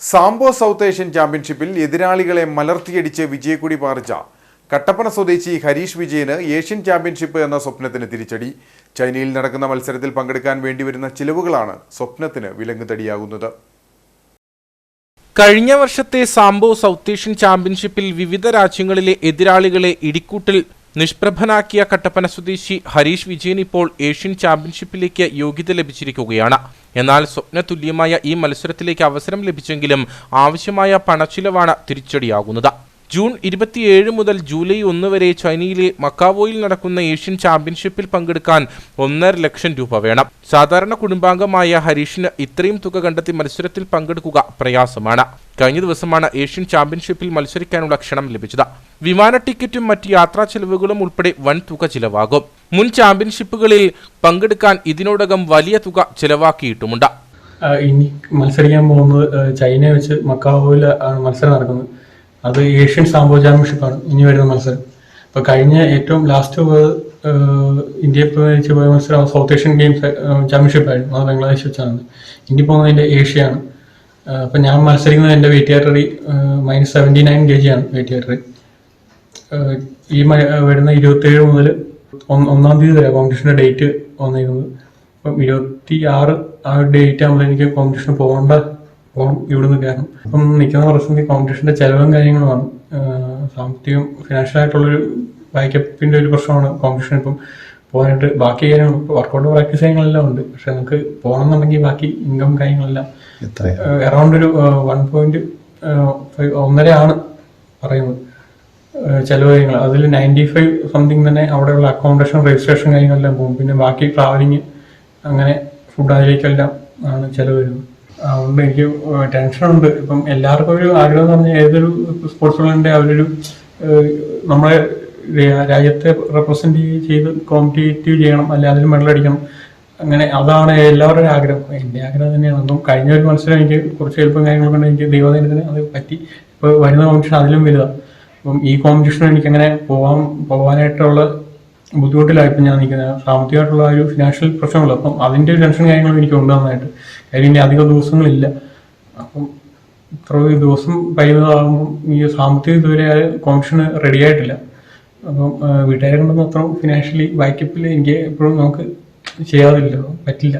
Sambo south Asian ചാമ്പ്യൻഷിപ്പിൽ എതിരാളികളെ മലർത്തിയടിച്ച് വിജയക്കൊടി പാറിച്ച കട്ടപ്പന സ്വദേശി ഹരീഷ് വിജയന് ഏഷ്യൻ ചാമ്പ്യൻഷിപ്പ് എന്ന സ്വപ്നത്തിന് തിരിച്ചടി. ചൈനയിൽ നടക്കുന്ന മത്സരത്തിൽ പങ്കെടുക്കാൻ വേണ്ടിവരുന്ന ചിലവുകളാണ് സ്വപ്നത്തിന് വിലങ്ങുതടിയാകുന്നത്. കഴിഞ്ഞ വർഷത്തെ സാംബോ സൗത്ത് ഏഷ്യൻ ചാമ്പ്യൻഷിപ്പിൽ വിവിധ രാജ്യങ്ങളിലെ എതിരാളികളെ ഇടിക്കൂട്ടിൽ നിഷ്പ്രഭനാക്കിയ കട്ടപ്പന സ്വദേശി ഹരീഷ് വിജയൻ ഇപ്പോൾ ഏഷ്യൻ ചാമ്പ്യൻഷിപ്പിലേക്ക് യോഗ്യത ലഭിച്ചിരിക്കുകയാണ്. എന്നാൽ സ്വപ്നതുല്യമായ ഈ മത്സരത്തിലേക്ക് അവസരം ലഭിച്ചെങ്കിലും ആവശ്യമായ പണച്ചിലവാണ് തിരിച്ചടിയാകുന്നത്. ജൂൺ ഇരുപത്തിയേഴ് മുതൽ ജൂലൈ ഒന്ന് വരെ ചൈനയിലെ മക്കാവോയിൽ നടക്കുന്ന ഏഷ്യൻ ചാമ്പ്യൻഷിപ്പിൽ പങ്കെടുക്കാൻ ഒന്നര ലക്ഷം രൂപ വേണം. സാധാരണ കുടുംബാംഗമായ ഹരീഷിന് ഇത്രയും തുക കണ്ടെത്തി മത്സരത്തിൽ പങ്കെടുക്കുക പ്രയാസമാണ്. കഴിഞ്ഞ ദിവസമാണ് ഏഷ്യൻ ചാമ്പ്യൻഷിപ്പിൽ മത്സരിക്കാനുള്ള ക്ഷണം ലഭിച്ചത്. വിമാന ടിക്കറ്റും മറ്റ് യാത്രാ ചെലവുകളും ഉൾപ്പെടെ വൻ തുക ചിലവാകും. മുൻ ചാമ്പ്യൻഷിപ്പുകളിൽ പങ്കെടുക്കാൻ ഇതിനോടകം വലിയ തുക ചിലവാക്കിയിട്ടുമുണ്ട്. ഇനി മത്സരിക്കാൻ പോകുന്നത് ചൈന വെച്ച് മക്കാവോയിൽ മത്സരം നടക്കുന്നത്. അത് ഏഷ്യൻ സാമ്പോ ചാമ്പ്യൻഷിപ്പാണ് ഇനി വരുന്ന മത്സരം. അപ്പോൾ കഴിഞ്ഞ ഏറ്റവും ലാസ്റ്റ് ആ, ഇന്ത്യയെ പോയ മത്സരം സൗത്ത് ഏഷ്യൻ ഗെയിംസ് ചാമ്പ്യൻഷിപ്പ് ആയിരുന്നു. അത് ബംഗ്ലാദേശ് വെച്ചാണ്. ഇനി പോകുന്നതിന്റെ ഏഷ്യയാണ്. അപ്പം ഞാൻ മത്സരിക്കുന്നത് എന്റെ weight category minus seventy nine K G ആണ് വെയിറ്റ് കാറ്റഗറി ഈ വരുന്ന വരുന്ന ഇരുപത്തേഴ് മുതൽ ഒന്നാം തീയതി വരെ കോമ്പറ്റീഷന്റെ ഡേറ്റ് വന്നിരുന്നത്. അപ്പം ഇരുപത്തി ആറ് ആ ഡേറ്റ് ആകുമ്പോൾ എനിക്ക് കോമ്പറ്റീഷന് പോകേണ്ട പോകണം ഇവിടുന്ന് കയറണം അപ്പം നിൽക്കുന്ന പ്രശ്നം ഈ കോമ്പറ്റീഷന്റെ ചിലവും കാര്യങ്ങളുമാണ് സാമ്പത്തികം ഫിനാൻഷ്യൽ ആയിട്ടുള്ളൊരു വായിക്കപ്പിന്റെ ഒരു പ്രശ്നമാണ് കോമ്പറ്റീഷൻ ഇപ്പം. പോകാനായിട്ട് ബാക്കി കാര്യങ്ങൾ വർക്കൗട്ട് പ്രാക്ടീസ് കാര്യങ്ങളെല്ലാം ഉണ്ട്. പക്ഷെ നമുക്ക് പോകണം എന്നുണ്ടെങ്കിൽ ബാക്കി ഇൻകം കാര്യങ്ങളെല്ലാം അറൗണ്ട് ഒരു വൺ പോയിന്റ് ഒന്നര ആണ് പറയുന്നത്. ചിലവ് ചെലവ് കാര്യങ്ങൾ. അതിൽ നയന്റി ഫൈവ് സംതിങ് തന്നെ അവിടെയുള്ള അക്കോമഡേഷൻ രജിസ്ട്രേഷൻ കാര്യങ്ങളെല്ലാം പോകും. പിന്നെ ബാക്കി ട്രാവലിങ് അങ്ങനെ ഫുഡ് അതിലേക്കെല്ലാം ആണ് ചെലവ് വരുന്നത്. അതുകൊണ്ട് എനിക്ക് ടെൻഷനുണ്ട്. ഇപ്പം എല്ലാവർക്കും ഒരു ആഗ്രഹം എന്ന് പറഞ്ഞാൽ ഏതൊരു സ്പോർട്സ് ഉള്ളതിന്റെ അവരൊരു നമ്മളെ രാജ്യത്തെ റെപ്രസെന്റ് ചെയ്ത് കോമ്പറ്റേറ്റീവ് ചെയ്യണം അല്ലെ അതിൽ മെഡൽ അടിക്കണം. അങ്ങനെ അതാണ് എല്ലാവരുടെയും ആഗ്രഹം. എന്റെ ആഗ്രഹം തന്നെയാണ്. അപ്പം കഴിഞ്ഞ ഒരു മത്സരം എനിക്ക് കുറച്ച് എളുപ്പം കാര്യങ്ങളൊക്കെ ഉണ്ട് എനിക്ക് ദൈവദിനത്തിന് അത് പറ്റി. ഇപ്പോൾ വരുന്ന കോമ്പറ്റീഷൻ അതിലും വലുതാണ്. അപ്പം ഈ കോമ്പറ്റീഷനും എനിക്ക് അങ്ങനെ പോകാൻ പോകാനായിട്ടുള്ള ബുദ്ധിമുട്ടിലായി ഇപ്പം ഞാൻ നിൽക്കുന്നത് സാമ്പത്തികമായിട്ടുള്ള ഒരു ഫിനാൻഷ്യൽ പ്രശ്നങ്ങൾ അപ്പം അതിന്റെ ഒരു ടെൻഷൻ കാര്യങ്ങളും എനിക്ക് ഉണ്ട് നന്നായിട്ട്. കാര്യം ഇനി അധികം ദിവസങ്ങളില്ല. അപ്പം ഇത്ര ദിവസം പരിമിതമാകുമ്പോൾ ഈ സാമ്പത്തിക ഇതുവരെ കോൺഷന് റെഡി ആയിട്ടില്ല. അപ്പം വീട്ടുകാരെ കൊണ്ടൊന്നും അത്ര ഫിനാൻഷ്യലി ബാക്കപ്പിൽ എനിക്ക് എപ്പോഴും നമുക്ക് ചെയ്യാതില്ല. പറ്റില്ല.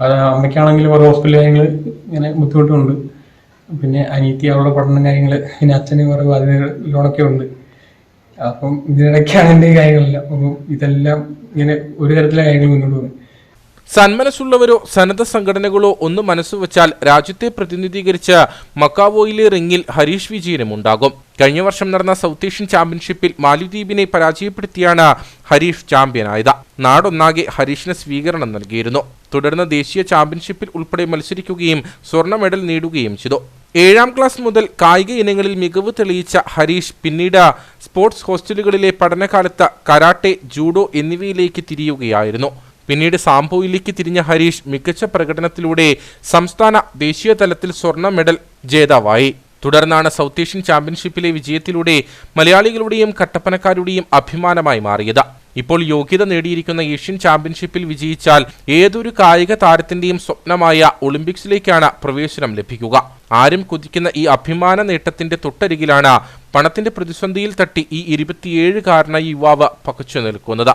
അത് അമ്മയ്ക്കാണെങ്കിലും ഓരോ ഹോസ്പിറ്റൽ കാര്യങ്ങൾ ഇങ്ങനെ ബുദ്ധിമുട്ടുണ്ട്. പിന്നെ അനിയത്തി അവളുടെ പഠനം കാര്യങ്ങൾ പിന്നെ അച്ഛന് കുറേ ബാധ്യതകൾ ഉണ്ട്. അപ്പം ഇതിനിടയ്ക്കാണ് എന്റെ കാര്യങ്ങളെല്ലാം. അപ്പം ഇതെല്ലാം ഇങ്ങനെ ഒരു തരത്തിലെ കാര്യങ്ങൾ മുന്നോട്ട് പോകുന്നത് സന്മനസ്സുള്ളവരോ സന്നദ്ധ സംഘടനകളോ ഒന്ന് മനസ്സുവെച്ചാൽ രാജ്യത്തെ പ്രതിനിധീകരിച്ച് മക്കാവോയിലെ റിംഗിൽ ഹരീഷ് വിജയനും ഉണ്ടാകും. കഴിഞ്ഞ വർഷം നടന്ന സൗത്ത് ഏഷ്യൻ ചാമ്പ്യൻഷിപ്പിൽ മാലിദ്വീപിനെ പരാജയപ്പെടുത്തിയാണ് ഹരീഷ് ചാമ്പ്യനായത്. നാടൊന്നാകെ ഹരീഷിന് സ്വീകരണം നൽകിയിരുന്നു. തുടർന്ന് ദേശീയ ചാമ്പ്യൻഷിപ്പിൽ ഉൾപ്പെടെ മത്സരിക്കുകയും സ്വർണ മെഡൽ നേടുകയും ചെയ്തു. ഏഴാം ക്ലാസ് മുതൽ കായിക ഇനങ്ങളിൽ മികവ് തെളിയിച്ച ഹരീഷ് പിന്നീട് സ്പോർട്സ് ഹോസ്റ്റലുകളിലെ പഠനകാലത്ത് കരാട്ടെ ജൂഡോ എന്നിവയിലേക്ക് തിരിയുകയായിരുന്നു. പിന്നീട് സാംബോയിലേക്ക് തിരിഞ്ഞ ഹരീഷ് മികച്ച പ്രകടനത്തിലൂടെ സംസ്ഥാന ദേശീയ തലത്തിൽ സ്വർണ മെഡൽ ജേതാവായി. തുടർന്നാണ് സൗത്ത് ഏഷ്യൻ ചാമ്പ്യൻഷിപ്പിലെ വിജയത്തിലൂടെ മലയാളികളുടെയും കട്ടപ്പനക്കാരുടെയും അഭിമാനമായി മാറിയത്. ഇപ്പോൾ യോഗ്യത നേടിയിരിക്കുന്ന ഏഷ്യൻ ചാമ്പ്യൻഷിപ്പിൽ വിജയിച്ചാൽ ഏതൊരു കായിക താരത്തിന്റെയും സ്വപ്നമായ ഒളിമ്പിക്സിലേക്കാണ് പ്രവേശനം ലഭിക്കുക. ആരും കുതിക്കുന്ന ഈ അഭിമാന നേട്ടത്തിന്റെ തൊട്ടരികിലാണ് പണത്തിന്റെ പ്രതിസന്ധിയിൽ തട്ടി ഈ ഇരുപത്തിയേഴുകാരന യുവാവ് പകച്ചു നിൽക്കുന്നത്.